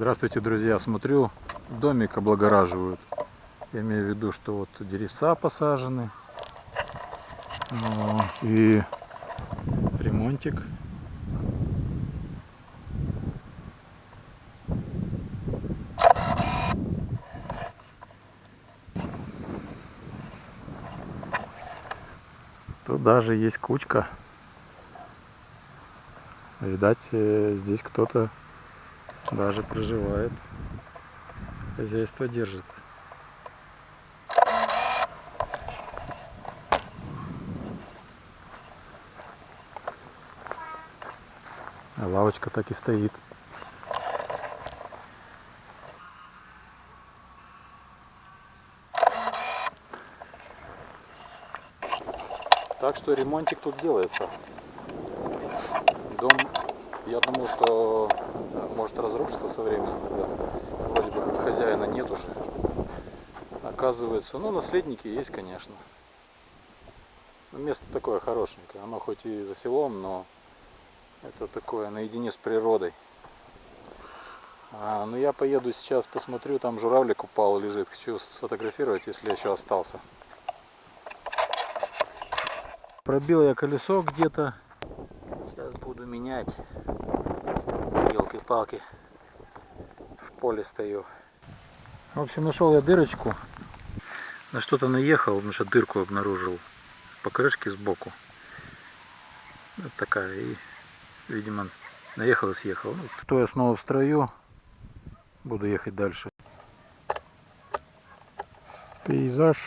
Здравствуйте, друзья. Смотрю, домик облагораживают. Я имею в виду, что вот деревца посажены. Ну, и ремонтик. Тут даже есть кучка. Видать, э, здесь кто-то даже проживает. Хозяйство держит. А лавочка так и стоит. Так что ремонтик тут делается. Дом, я думал, что может разрушиться со временем, когда вроде бы хозяина нет уже. Оказывается, ну наследники есть, конечно. Но место такое хорошенькое. Оно хоть и за селом, но это такое наедине с природой. А, ну я поеду сейчас посмотрю, там журавлик упал лежит. Хочу сфотографировать, если еще остался. Пробил я колесо где-то. Буду менять. Елки-палки. В поле стою. В общем, нашел я дырочку. На что-то наехал, потому что дырку обнаружил. По крышке сбоку. Вот такая. И, видимо, наехал и съехал. Ну, то я снова в строю. Буду ехать дальше. Пейзаж.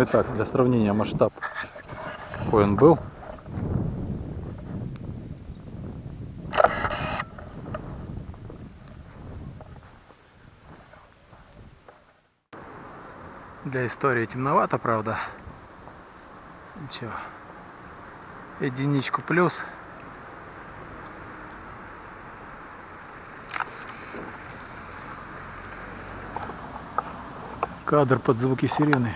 Ну и так, для сравнения масштаб, какой он был. Для истории темновато, правда. Ничего. Единичку плюс. Кадр под звуки сирены.